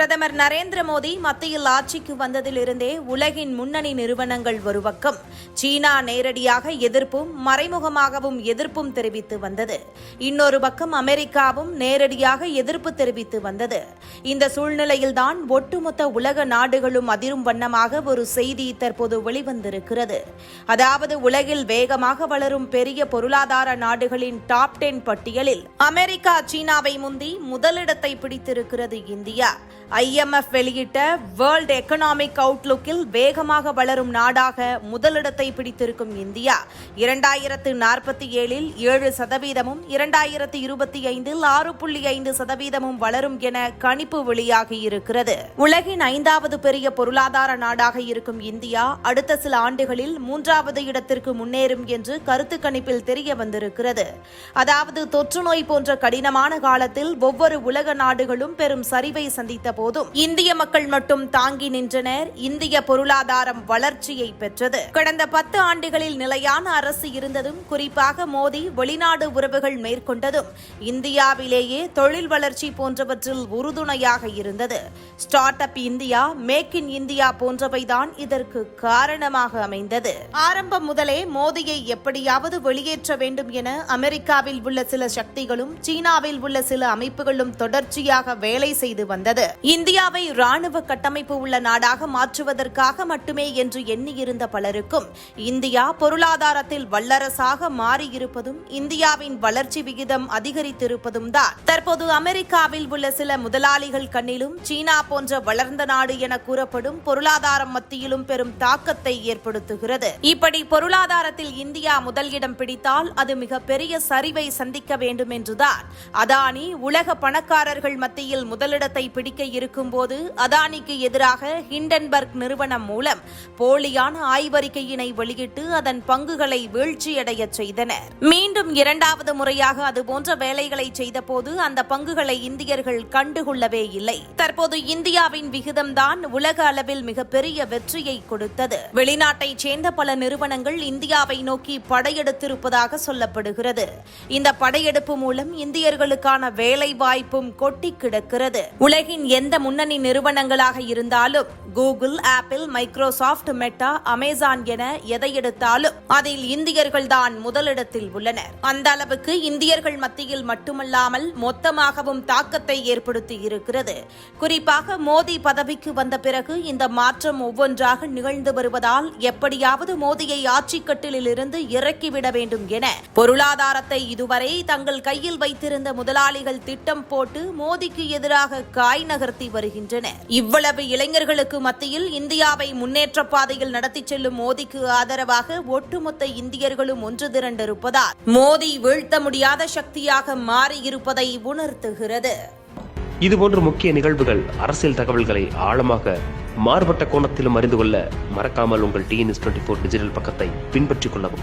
பிரதமர் நரேந்திர மோடி மத்தியில் ஆட்சிக்கு வந்ததிலிருந்தே உலகின் முன்னணி நிறுவனங்கள் ஒரு பக்கம். சீனா நேரடியாக எதிர்ப்பும் மறைமுகமாகவும் எதிர்ப்பும் தெரிவித்து வந்தது. இன்னொரு பக்கம் அமெரிக்காவும் நேரடியாக எதிர்ப்பு தெரிவித்து வந்தது. இந்த சூழ்நிலையில்தான் ஒட்டுமொத்த உலக நாடுகளும் அதிரும் வண்ணமாக ஒரு செய்தி தற்போது வெளிவந்திருக்கிறது. அதாவது உலகில் வேகமாக வளரும் பெரிய பொருளாதார நாடுகளின் டாப் டென் பட்டியலில் அமெரிக்கா சீனாவை முந்தி முதலிடத்தை பிடித்திருக்கிறது இந்தியா. ஐஎம்எஃப் வெளியிட்ட வேர்ல்ட் எக்கனாமிக் அவுட்லுக்கில் வேகமாக வளரும் நாடாக முதலிடத்தை பிடித்திருக்கும் இந்தியா. இரண்டாயிரத்து நாற்பத்தி ஏழில் ஏழு சதவீதமும் இரண்டாயிரத்து இருபத்தி ஐந்தில் ஆறு புள்ளி ஐந்து சதவீதமும் வளரும் என கணிப்பு வெளியாகி இருக்கிறது. உலகின் ஐந்தாவது பெரிய பொருளாதார நாடாக இருக்கும் இந்தியா அடுத்த சில ஆண்டுகளில் மூன்றாவது இடத்திற்கு முன்னேறும் என்று கருத்து கணிப்பில் தெரிய வந்திருக்கிறது. அதாவது தொற்றுநோய் போன்ற கடினமான காலத்தில் ஒவ்வொரு உலக நாடுகளும் பெரும் சரிவை சந்தித்த போதும். இந்திய மக்கள் மட்டும் தாங்கி நின்றனர். இந்திய பொருளாதாரம் வளர்ச்சியை பெற்றது. கடந்த பத்து ஆண்டுகளில் நிலையான அரசு இருந்ததும் குறிப்பாக மோடி வெளிநாடு உறவுகள் மேற்கொண்டதும் இந்தியாவிலேயே தொழில் வளர்ச்சி போன்றவற்றில் உறுதுணையாக இருந்தது. Start India make in India போன்றவைதான் இதற்கு காரணமாக அமைந்தது. ஆரம்பம் முதலே மோடியை எப்படியாவது வெளியேற்ற வேண்டும் என அமெரிக்காவில் உள்ள சில சக்திகளும் சீனாவில் உள்ள சில அமைப்புகளும் தொடர்ச்சியாக வேலை செய்து வந்தது. இந்தியாவை ராணுவ கட்டமைப்பு உள்ள நாடாக மாற்றுவதற்காக மட்டுமே என்று எண்ணியிருந்த பலருக்கும் இந்தியா பொருளாதாரத்தில் வல்லரசாக மாறியிருப்பதும் இந்தியாவின் வளர்ச்சி விகிதம் அதிகரித்திருப்பதும் தான். தற்போது அமெரிக்காவில் உள்ள சில முதலாளிகள் கண்ணிலும் சீனா போன்ற வளர்ந்த நாடு என கூறப்படும் பொருளாதாரம் மத்தியிலும் பெரும் தாக்கத்தை ஏற்படுத்துகிறது. இப்படி பொருளாதாரத்தில் இந்தியா முதல் இடம் பிடித்தால் அது மிகப்பெரிய சரிவை சந்திக்க வேண்டும் என்றுதான் அதானி உலக பணக்காரர்கள் மத்தியில் முதலிடத்தை பிடிக்க இருக்கும்போது அதானிக்கு எதிராக ஹிண்டன்பர்க் நிறுவனம் மூலம் போலியான ஆய்வறிக்கையினை வெளியிட்டு அதன் பங்குகளை வீழ்ச்சியடைய செய்தனர். மீண்டும் இரண்டாவது முறையாக அதுபோன்ற வேலைகளை செய்தபோது அந்த பங்குகளை இந்தியர்கள் கண்டுகொள்ளவே இல்லை. தற்போது இந்தியாவின் விகிதம்தான் உலக அளவில் மிகப்பெரிய வெற்றியை கொடுத்தது. வெளிநாட்டைச் சேர்ந்த பல நிறுவனங்கள் இந்தியாவை நோக்கி படையெடுத்திருப்பதாக சொல்லப்படுகிறது. இந்த படையெடுப்பு மூலம் இந்தியர்களுக்கான வேலை வாய்ப்பும் கொட்டி கிடக்கிறது. உலகின் எந்த முன்னணி நிறுவனங்களாக இருந்தாலும் Google Apple Microsoft Meta Amazon என எதை எடுத்தாலும் அதில் இந்தியர்கள் தான் முதலிடத்தில் உள்ளனர். அந்த அளவுக்கு இந்தியர்கள் மத்தியில் மட்டுமல்லாமல் மொத்தமாகவும் தாக்கத்தை ஏற்படுத்தி இருக்கிறது. குறிப்பாக மோடி பதவிக்கு வந்த பிறகு இந்த மாற்றம் ஒவ்வொன்றாக நிகழ்ந்து வருவதால் எப்படியாவது மோடியை ஆட்சிக்கட்டிலில் இருந்து இறக்கிவிட வேண்டும் என பொருளாதாரத்தை இதுவரை தங்கள் கையில் வைத்திருந்த முதலாளிகள் திட்டம் போட்டு மோடிக்கு எதிராக காய் நகர்த்த வருகின்றனர். இவ்வளவு இளைஞர்களுக்கு மத்தியில் இந்தியாவை முன்னேற்ற பாதையில் நடத்திச் செல்லும் மோடிக்கு ஆதரவாக ஒட்டுமொத்த இந்தியர்களும் ஒன்று திரண்டிருப்பதால் மோடி வீழ்த்த முடியாத சக்தியாக மாறியிருப்பதை உணர்த்துகிறது. இதுபோன்ற முக்கிய நிகழ்வுகள் அரசியல் தகவல்களை ஆழமாக மாறுபட்ட கோணத்திலும் அறிந்து கொள்ள மறக்காமல் உங்கள் டிஎன்எஸ் டுவெண்ட்டி ஃபோர் டிஜிட்டல் பக்கத்தை பின்பற்றிக் கொள்ளவும்.